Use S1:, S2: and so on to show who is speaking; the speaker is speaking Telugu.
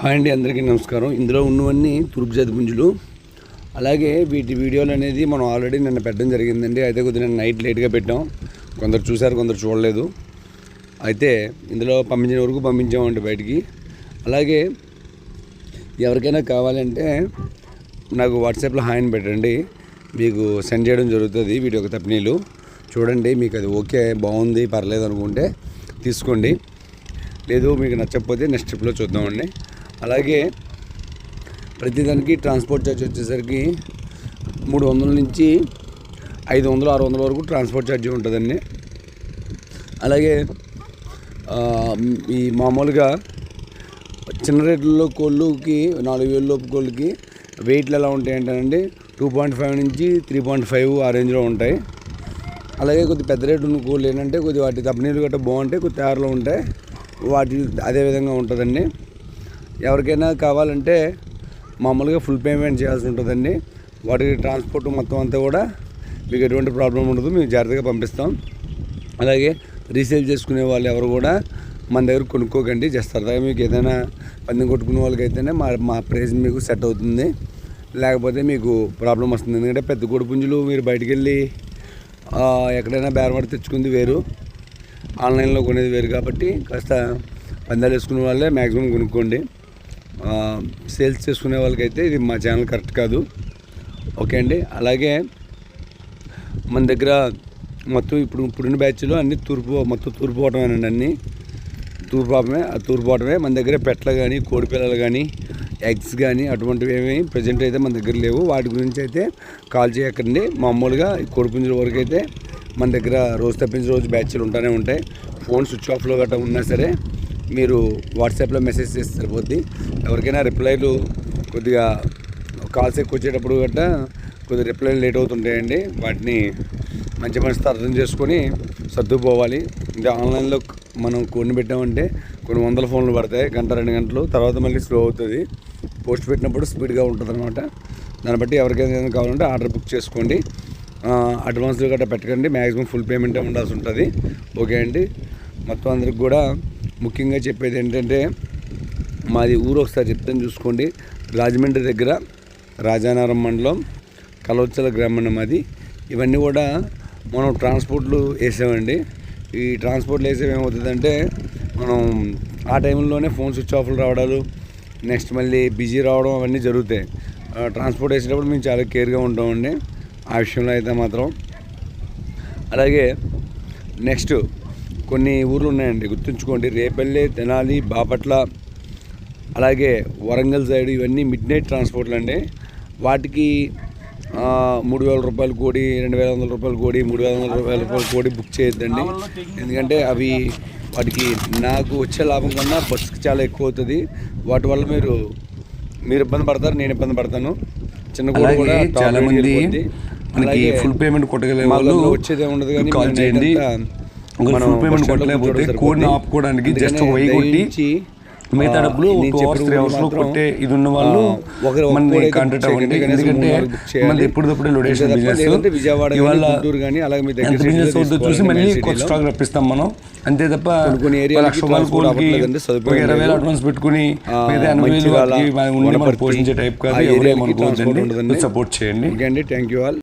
S1: హాయ్ అండి అందరికీ నమస్కారం. ఇందులో ఉన్నవన్నీ తూర్పు జాతి పుంజులు. అలాగే వీటి వీడియోలు అనేది మనం ఆల్రెడీ నిన్న పెట్టడం జరిగిందండి. అయితే కొద్దిగా నైట్ లేట్గా పెట్టాం. కొందరు చూశారు కొందరు చూడలేదు. అయితే ఇందులో పంపించిన వరకు పంపించామండి బయటికి. అలాగే ఎవరికైనా కావాలంటే నాకు వాట్సాప్లో హాయ్ అని పెట్టండి. మీకు సెండ్ చేయడం జరుగుతుంది వీటి యొక్క తప్పనీలు చూడండి మీకు అది ఓకే బాగుంది పర్లేదు అనుకుంటే తీసుకోండి. లేదు మీకు నచ్చకపోతే నెక్స్ట్ ట్రిప్లో చూద్దామండి. అలాగే ప్రతిదానికి ట్రాన్స్పోర్ట్ ఛార్జ్ వచ్చేసరికి మూడు వందల నుంచి ఐదు వందలు ఆరు వందల వరకు ట్రాన్స్పోర్ట్ ఛార్జ్ ఉంటుందండి. అలాగే ఈ మామూలుగా చిన్న రేట్లలో కోళ్ళుకి నాలుగు వేల లోపు కోళ్ళకి వెయిట్లు ఎలా ఉంటాయంటేనండి టూ పాయింట్ ఫైవ్ నుంచి త్రీ పాయింట్ ఫైవ్ ఆ రేంజ్లో ఉంటాయి. అలాగే కొద్ది పెద్ద రేటు ఉన్న కోళ్ళు ఏంటంటే కొద్ది వాటి తప్పనీళ్ళు గట్రా బాగుంటాయి కొద్ది తయారులో ఉంటాయి. వాటి అదే విధంగా ఉంటుందండి. ఎవరికైనా కావాలంటే మామూలుగా ఫుల్ పేమెంట్ చేయాల్సి ఉంటుందండి. వాటికి ట్రాన్స్పోర్ట్ మొత్తం అంతా కూడా మీకు ఎటువంటి ప్రాబ్లం ఉండదు. మేము జాగ్రత్తగా పంపిస్తాం. అలాగే రీసేల్ చేసుకునే వాళ్ళు ఎవరు కూడా మన దగ్గర కొనుక్కోకండి. జస్ట్ సరదాగా మీకు ఏదైనా పందెం కొట్టుకునే వాళ్ళకైతేనే మా మా ప్రైజ్ మీకు సెట్ అవుతుంది. లేకపోతే మీకు ప్రాబ్లం వస్తుంది. ఎందుకంటే పెద్ద కొడుపుంజులు మీరు బయటికి వెళ్ళి ఎక్కడైనా బేరపడి తెచ్చుకుంది వేరు. ఆన్లైన్లో కొనేది వేరు కాబట్టి కాస్త పందాలు వేసుకునే వాళ్ళే మ్యాక్సిమం కొనుక్కోండి. సేల్స్ చేసుకునే వాళ్ళకైతే ఇది మా ఛానల్ కరెక్ట్ కాదు. ఓకే అండి? అలాగే మన దగ్గర మొత్తం ఇప్పుడు ఇప్పుడున్న బ్యాచ్లో అన్ని తూర్పు మొత్తం తూర్పు పోవటమేనండి అన్నీ. తూర్పు పోవటమే ఆ తూర్పు పోవటమే మన దగ్గర పెట్టలు కానీ కోడి పిల్లలు కానీ ఎగ్స్ కానీ అటువంటివి ఏమి ప్రజెంట్ అయితే మన దగ్గర లేవు. వాటి గురించి అయితే కాల్ చేయకండి మామూలుగా ఈ వరకు అయితే మన దగ్గర రోజు తప్పించిన రోజు బ్యాచ్లు ఉంటూనే ఉంటాయి. ఫోన్ స్విచ్ ఆఫ్లో గట్రా ఉన్నా సరే మీరు వాట్సాప్లో మెసేజ్ చేస్తే సరిపోద్ది. ఎవరికైనా రిప్లైలు కొద్దిగా కాల్స్ ఎక్కువ వచ్చేటప్పుడు గట్ట కొద్దిగా రిప్లైలు లేట్ అవుతుంటాయండి. వాటిని మంచి మనసుతో అర్థం చేసుకొని సర్దుకుపోవాలి. ఇంకా ఆన్లైన్లో మనం కొన్ని పెట్టామంటే కొన్ని వందల ఫోన్లు పడతాయి. గంట రెండు గంటలు. తర్వాత మళ్ళీ స్లో అవుతుంది. పోస్ట్ పెట్టినప్పుడు స్పీడ్గా ఉంటుంది అనమాట దాన్ని బట్టి ఎవరికైనా కావాలంటే ఆర్డర్ బుక్ చేసుకోండి. అడ్వాన్స్లు గట్రా పెట్టకండి. మ్యాక్సిమం ఫుల్ పేమెంటే ఉండాల్సి ఉంటుంది. ఓకే అండి. మొత్తం అందరికి కూడా ముఖ్యంగా చెప్పేది ఏంటంటే మాది ఊరు ఒకసారి చెప్తాను చూసుకోండి. రాజమండ్రి దగ్గర రాజానగరం మండలం కలవచ్చల గ్రామం మాది. ఇవన్నీ కూడా మనం ట్రాన్స్పోర్ట్లు వేసామండి. ఈ ట్రాన్స్పోర్ట్లు వేసేవి ఏమవుతుందంటే మనం ఆ టైంలోనే ఫోన్ స్విచ్ ఆఫ్లు రావడాలు నెక్స్ట్ మళ్ళీ బిజీ రావడం అవన్నీ జరుగుతాయి. ట్రాన్స్పోర్ట్ వేసేటప్పుడు మేము చాలా కేర్గా ఉంటామండి. ఆ విషయంలో అయితే మాత్రం. అలాగే నెక్స్ట్ కొన్ని ఊర్లు ఉన్నాయండి. గుర్తుంచుకోండి. రేపల్లె తెనాలి బాపట్ల అలాగే వరంగల్ సైడ్ ఇవన్నీ మిడ్ నైట్ ట్రాన్స్పోర్ట్లు అండి. వాటికి మూడు వేల రూపాయల కోడి రెండు వేల వందల రూపాయల కోడి మూడు వేల వందల రూపాయల రూపాయల కోడి బుక్ చేయొద్దండి. ఎందుకంటే అవి వాటికి నాకు వచ్చే లాభం కన్నా బస్సుకి చాలా ఎక్కువ అవుతుంది. వాటి వల్ల మీరు మీరు ఇబ్బంది పడతారు నేను ఇబ్బంది పడతాను. చిన్న కోడి
S2: చాలా మంది. మనకి ఫుల్ పేమెంట్ కొట్టగలే
S1: మా
S2: వాళ్ళు
S1: వచ్చేదే ఉండదు కానీ
S2: కాల్ చేయండి.
S1: మనం
S2: పేమెంట్ కొట్టలేకపోతే కోడ్ని. ఆపుకోవడానికి జస్ట్ వెయ్యి కొట్టి మిగతా డబ్బులు
S1: నేను
S2: టూ అవర్స్
S1: చెప్పిన
S2: త్రీ
S1: ఊరు
S2: అవర్స్లో
S1: మాత్రం,
S2: కొట్టే ఇది ఉన్న వాళ్ళు మన కాంటాక్ట్ అవ్వండి ఎందుకంటే. మనది ఎప్పటికప్పుడు లొడేషన్ బిజినెస్ ఇవాళ ఎంత బిజినెస్ అవుతుందో చూసి మళ్ళీ కొత్త. స్టాక్ రప్పిస్తాం మనం అంతే తప్ప లక్ష రూపాయల ఇరవై వేలు. అడ్వాన్స్ పెట్టుకుని మిగతా ఎనభై వేలు పోషించే టైప్ కాదు ఎవరు. సపోర్ట్ చేయండి
S1: థ్యాంక్ యూ ఆల్